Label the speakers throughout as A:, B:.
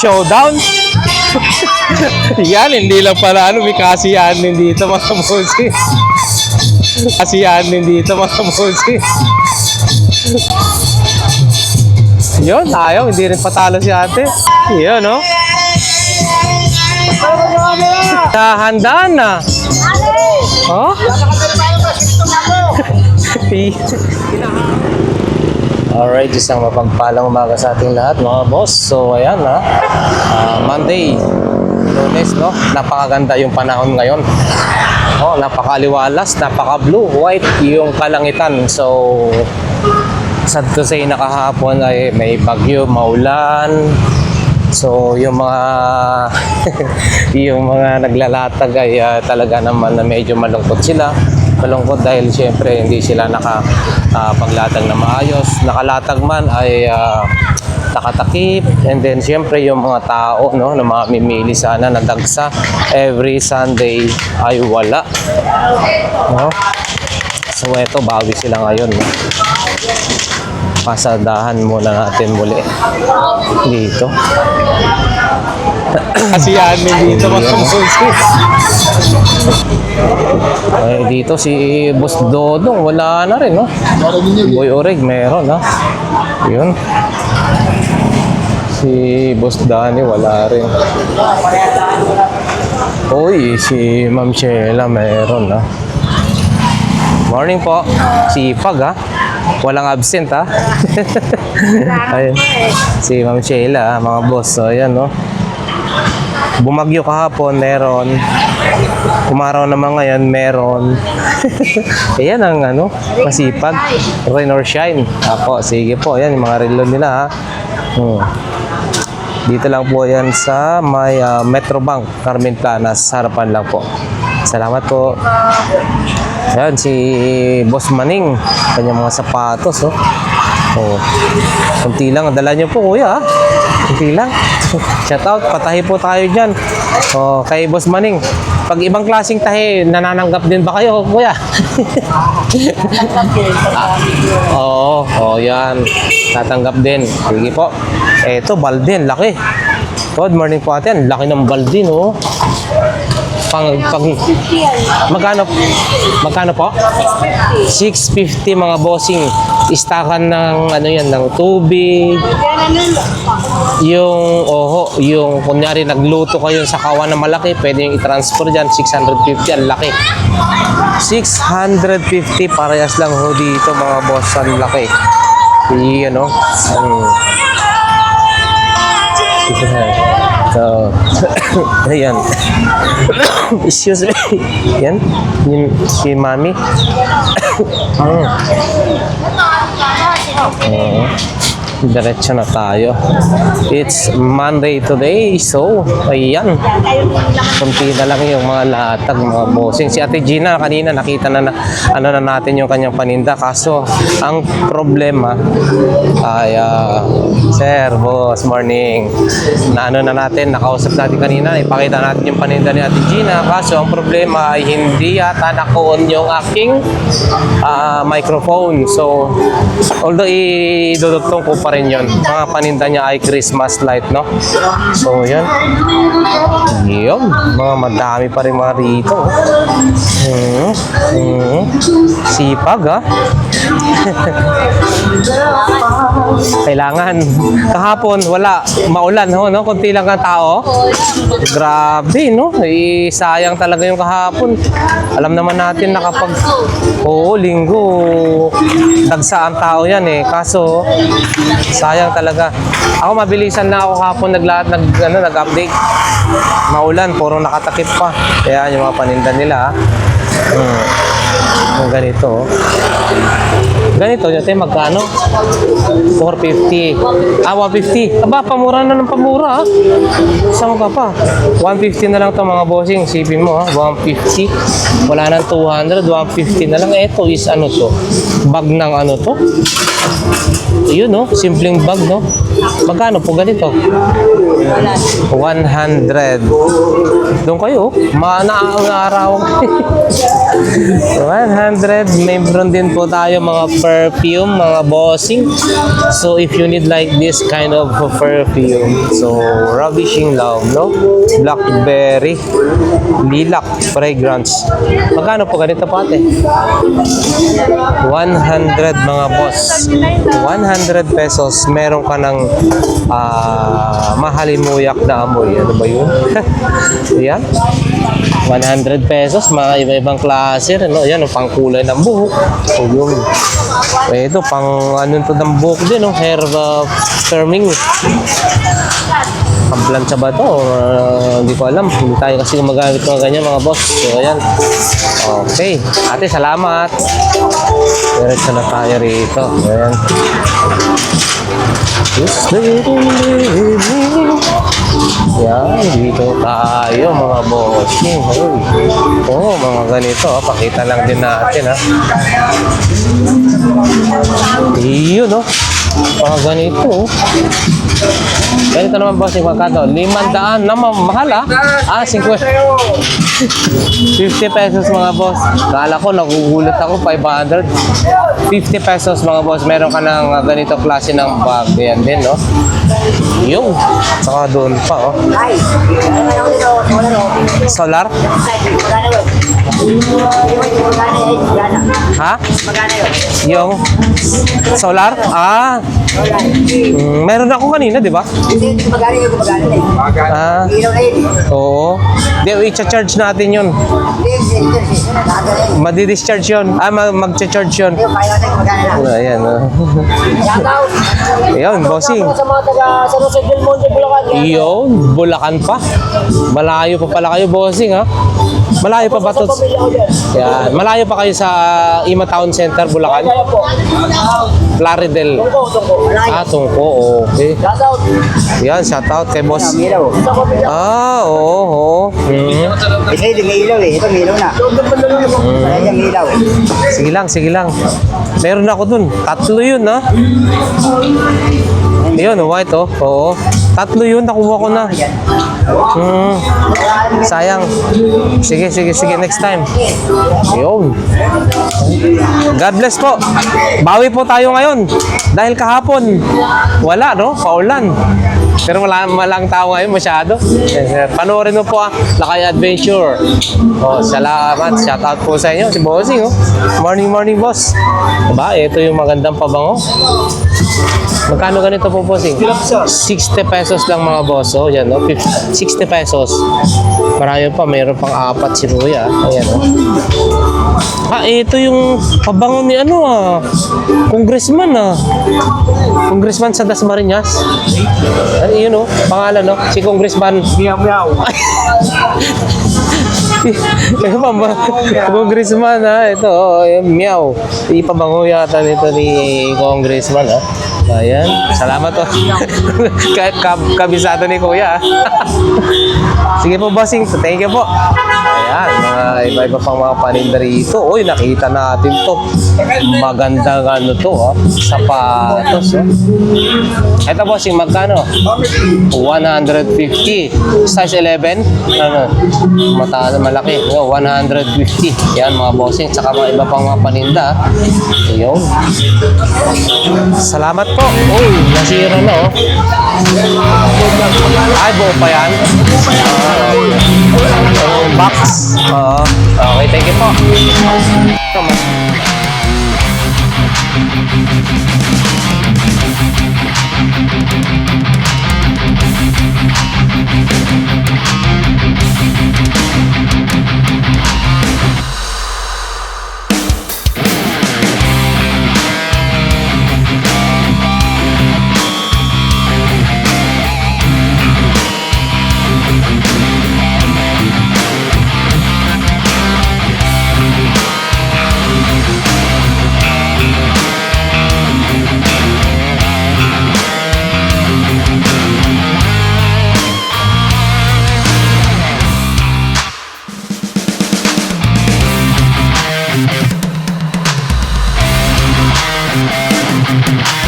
A: Showdown? Yan, hindi lang pala ano, may kasiyahan din dito mga musi. Kasiyahan din dito mga musi. Yun, ayaw, hindi rin patalo si ate. Yun, no? Nahandaan na. Oh? Alright, isang mapagpalang umaga sa ating lahat mga boss. So ayan na, Ah, Monday, lunes no, napakaganda yung panahon ngayon. Oh, napakaliwalas, napaka-blue, white yung kalangitan. So, sad to say na ay may bagyo, maulan. So, yung mga yung mga naglalatag ay ah, talaga naman na medyo malungkot sila. Malungkot dahil syempre hindi sila naka ah, paglatag na maayos. Nakalatag man ay ah, nakatakip and then syempre yung mga tao no na mga mimili sana na dagsa every Sunday ay wala. No? So, eto bawi sila ngayon. No? Pasadahan muna natin muli dito. Kasi yan dito mga Ay, dito si Boss Dodong, wala na rin, no? Boy Oreg, meron, ha? Yun. Si Boss Danny, wala rin. Uy, si Ma'am Sheila, meron, ha? Morning po. Sipag, ha? Walang absent, ha? Ayun. Si Ma'am Sheila, ha? mga boss. So, ayan, no? Bumagyo kahapon, meron. Umaraw naman ngayon, meron. Ayan ang ano, masipag. Rain or shine. Ako, sige po. Ayan, yung mga relo nila, ha? Hmm. Dito lang po yan sa may ah, Metrobank, Carmen Planas. Harapan lang po. Salamat po. Ayan, si Boss Maning. Kanyang mga sapatos, oh. Oh. Kunti lang. Dala niyo po, kuya, ha? Kunti lang. Shout out. Patahi po tayo dyan. Oh, kay Boss Maning. Pag ibang klaseng tahi, nanananggap din ba kayo, kuya? Oo, oh, yan. Tatanggap din. Sige po. Eto, baldin. Laki. Good morning po ate. Ang laki ng baldin, oh. Pang, pang, magkano, magkano po? 650 mga bossing. Istakan ng, ano yan, ng tubig. Yung, oho, yung, kunyari, nagluto kayo sa kawan na malaki, pwede yung i-transfer dyan, 650, ang laki. 650, parehas lang ho dito mga boss, ang laki. Iyan, no? Ang, So, ayan. Excuse me. Yan. Yung si mami. mm. Oo. Diretso na tayo. It's Monday today. So, ayan. Kunti na lang yung mga latag, mga bossing. Si Ate Gina, kanina nakita na, na ano na natin yung kanyang paninda. Kaso, ang problema ay, ah, Sir, boss, morning. Na ano na natin, nakausap natin kanina, ipakita natin yung paninda ni Ate Gina. Kaso, ang problema ay hindi yata nakuon yung aking ah, microphone. So, although idudugtong ko pa rin yun. Mga paninda niya ay Christmas light, no? So, yan. Yun. Mga madami pa rin mga rito. Hmm. Hmm. Sipag, ha? Kailangan. Kahapon, wala. Maulan, ho, no? Kunti lang ang tao. Grabe, no? Eh, sayang talaga yung kahapon. Alam naman natin na kapag Oo, linggo. Dagsa ang tao yan eh. Kaso, sayang talaga. Ako mabilisan na ako kahapon naglahat nag ano, nag-update. Maulan, puro nakatakip pa. Kaya yung mga paninda nila. ah. Hmm. Yung ganito. oh. Ganito, tayo magkano? 450. Ah, 150. Aba, pamura na ng pamura ah. Saan ka pa? 150 na lang to mga bossing. Sipin mo ha, 150. Wala nang 200, 150 na lang. Ito is ano to? Bag ng ano to? Yun, no? Simpleng bag, no? Magkano po ganito? 100. Doon kayo, maanaaraw. 100. Mayroon din po tayo mga perfume, mga bossing. So, if you need like this kind of perfume, so, Ravishing Love, no? Blackberry, lilac, fragrance. Magkano po ganito po ate? 100 mga boss. 100 pesos, meron ka ng ah, mahalimuyak na amoy. Ano ba yun? Yan. 100 pesos, mga iba-ibang klase. Ano? Yan, ang pangkulay ng buhok. O yun. Eh, ito, pang ano to ng buhok din, no? hair uh, firming. Pang-plancha ba to? Or, uh, hindi ko alam. Hindi tayo kasi gumagamit ng ganyan mga boss. So, ayan. Okay. Ate, salamat. Diretso na tayo rito. Ayan. Yan, dito tayo mga bossing. Oo, mga ganito. ah. Pakita lang din natin ha. Iyon oh. Mga ganito oh. Ganito naman bossing magkano? Limandaan naman. Mahal ah. Ah, 50. 50 pesos mga boss. Kala ko, nagugulat ako, 500. 50 pesos mga boss. Meron ka ng uh, ganito klase ng bag. Yan din, no? Yung. Saka doon pa, oh.
B: No.
A: Solar? Ha?
B: Magkano yun?
A: Yung solar? Ah, mm, meron ako kanina, di ba?
B: Hindi, magkano yun? Magkano yun?
A: Ah,
B: Ilaw na yun.
A: oo. Di, i-charge natin yun.
B: Hindi, hindi, hindi.
A: Madi-discharge yun. Ah, ma- mag-charge yun.
B: Hindi.
A: Ayan,
B: out!
A: Ayan, bossing.
B: Sa mga taga San Jose del Monte, Bulacan.
A: Iyon, Bulacan pa. Malayo pa pala kayo, bossing, ha? Malayo pa ba to? Yan. Malayo pa kayo sa Ima Town Center, Bulacan?
B: Malayo.
A: Ah, tungko. Okay. Yan, shout out kay boss. Ah, oo,
B: Ito yung may ilaw eh. Ito may ilaw na. Kaya yung ilaw eh.
A: Sige lang, sige lang. Meron ako dun. Tatlo yun, ha? Yun, white, oh. Oo. Tatlo yun, nakuha ko na. Hmm. Sayang. Sige, sige, sige. Next time. Yun. God bless po. Bawi po tayo ngayon. Dahil kahapon, wala, no? Paulan. Pero wala malang tao ngayon masyado. Panoorin mo po ah, Lakay Adventure. Oh, salamat. Shout out po sa inyo. Si Bossing, oh. Morning, morning, boss. Diba? Ito yung magandang pabango. Magkano ganito po, Bossing? 60 pesos lang mga boss. Oh, yan, oh. 50 60 pesos. Marami pa. Mayroon pang apat si Kuya. Ayan, oh. Ah, ito yung pabango ni ano ah. Congressman ah. Congressman sa Dasmariñas. Ano yun oh, pangalan no? Si Congressman. Meow meow. Ito pa ba? Congressman ha. Ito, oh, yung meow. Ipabango yata nito ni Congressman ha. Ayan. Salamat oh. Kahit kab kabisado ni Kuya. ah. Sige po, bossing. Thank you po. Ayan, mga iba-iba pang mga paninda rito. Uy, nakita natin to. Magandang ano to, oh. Sapatos, oh. Ito, bossing, magkano? 150. Size 11? Ano? Mata, malaki. Yo, 150. Yan, mga bossing. Tsaka mga iba pang mga paninda. ah. Ayun. Salamat po. Uy, nasira na, oh. Ay, buo pa yan? Yung box. Oo. Okay, thank you po. Thank you.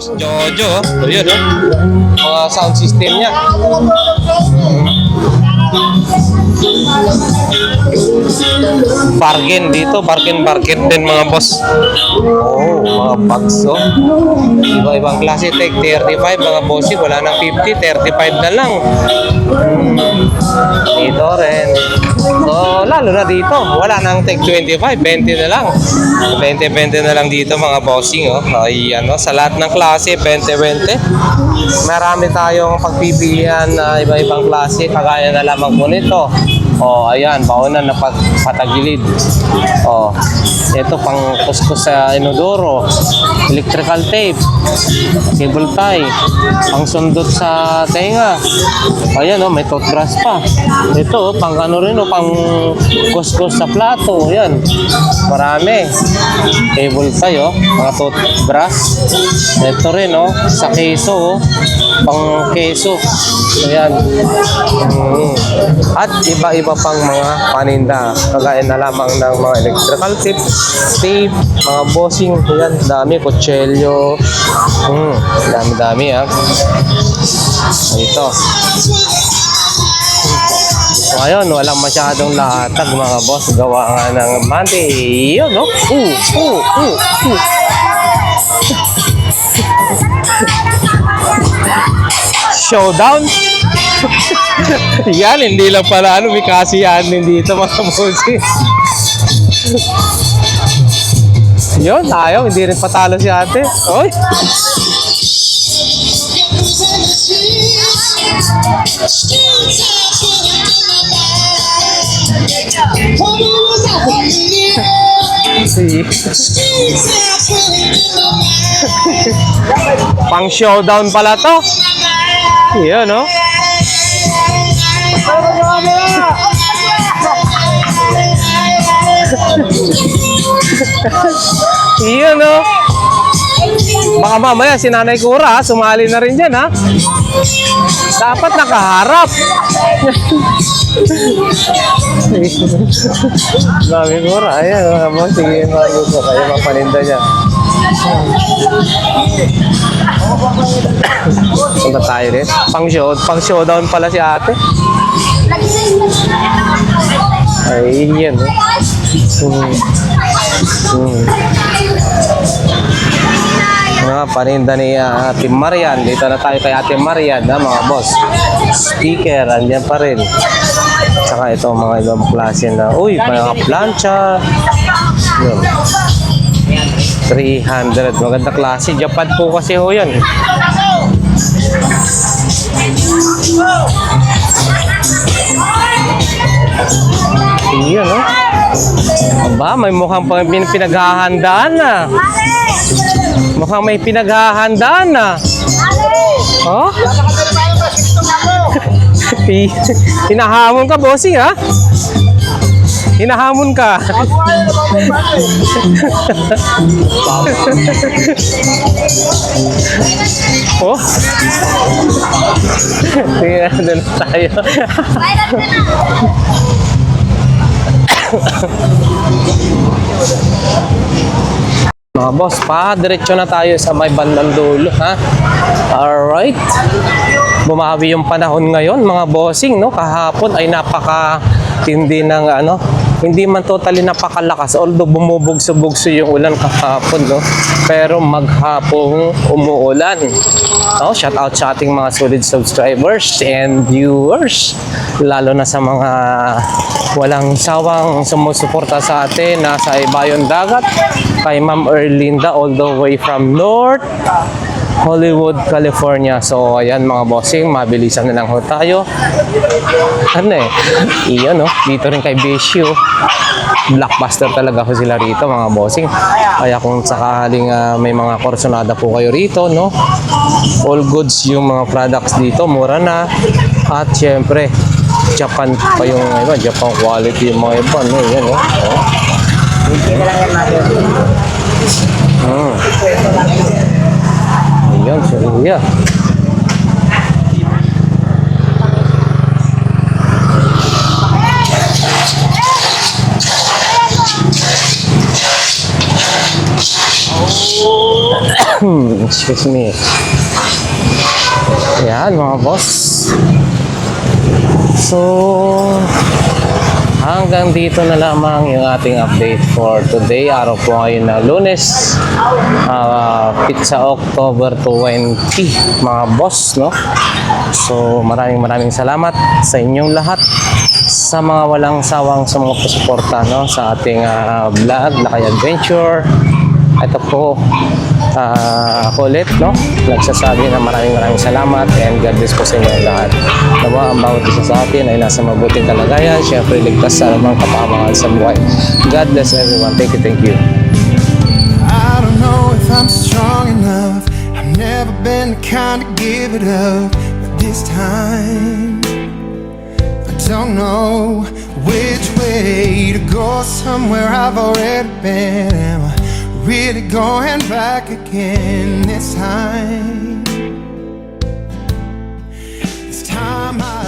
A: Boss Jojo. oh. Ayun, oh. Mga sound system niya. Bargain dito, bargain bargain din mga boss. Oh, mga bags oh. Iba-ibang klase, take 35 mga bossy, wala nang 50, 35 na lang. Hmm. Dito rin. So, lalo na dito, wala nang take 25, 20 na lang. 20-20 na lang dito mga bossing oh. Ay, ano, sa lahat ng klase, 20-20. Marami tayong pagpipilian na iba-ibang klase, kagaya na lamang po nito. Oh, ayan, baonan na patagilid. Oh, ito pang kuskus sa inodoro, electrical tape, cable tie, pang sundot sa tenga. Ayan, oh, may toothbrush pa. Ito, oh, pang ano rin, oh, pang kuskus sa plato. Ayan, marami. Cable tie, oh, mga toothbrush. Ito rin, oh, sa keso, oh, pang keso. Ayan. Mm. At iba-iba pang mga paninda. Kagaya na lamang ng mga electrical tip, tape, mga bossing. Ayan, dami. Kutselyo. Mm. Dami-dami, ah. Ito. Ngayon, walang masyadong latag mga boss. Gawa nga ng Monday. Yun, no? Uh, uh, uh, uh. Showdown? Yan, hindi lang pala ano, may kasiyahan din dito mga bossy. Yun, ayaw, hindi rin patalo si ate. Oy! Pang showdown pala to. Yun, no? Yun, no? Baka mamaya si Nanay Kura, sumali na rin dyan, ha? Dapat nakaharap. Mami Kura, ayan, mga sige, mga gusto kayo, mapaninda niya. Punta tayo rin. Pang show, pang showdown pala si ate. Ay, yan, eh. Hmm. Hmm. Mga paninda ni uh, Ate Marian. Dito na tayo kay Ate Marian, ha, mga boss. Speaker, andyan pa rin. Tsaka ito, mga ibang klase na, uy, mga plancha. Yun. 300. Maganda klase. Japan po kasi ho yan. Iyan, no? Aba, may mukhang pinaghahandaan na. Mukhang may pinaghahandaan na. Oh? Hi- Hinahamon ka, bossing, ha? Hinahamon ka. oh? Tingnan na tayo. Mga boss, pa, diretso na tayo sa may bandang dulo, ha? Alright. Bumawi yung panahon ngayon, mga bossing, no? Kahapon ay napaka tindi ng ano, hindi man totally napakalakas although bumubugso-bugso yung ulan kahapon no pero maghapong umuulan oh shout out sa ating mga solid subscribers and viewers lalo na sa mga walang sawang sumusuporta sa atin nasa ibayon dagat kay Ma'am Erlinda all the way from North Hollywood, California. So, ayan mga bossing, mabilisan na lang ho tayo. Ano eh, iyon no, dito rin kay Bishu. Blockbuster talaga ho sila rito mga bossing. Kaya kung sakaling ah, may mga korsonada po kayo rito, no, all goods yung mga products dito, mura na. At syempre, Japan pa yung iba, Japan quality yung mga iba, no, yan no. Oh. Hmm. Ayan, si Ria. Excuse me. Yan mga boss. So, hanggang dito na lamang yung ating update for today. Araw po ngayon na lunes. ah, pizza October 20 mga boss, no? So, maraming maraming salamat sa inyong lahat sa mga walang sawang sa mga pasuporta no sa ating ah, vlog Lakay Adventure ito po ako ulit no? Nagsasabi na maraming maraming salamat and God bless po sa inyo lahat. Nawa ang bawat isa sa atin ay nasa mabuting kalagayan. Syempre ligtas sa anumang kapahamangan sa buhay. God bless everyone. Thank you thank you.
C: I don't know if I'm strong enough. I've never been the kind to give it up, but this time. I don't know which way to go. Somewhere I've already been. Really going back again this time? This time I.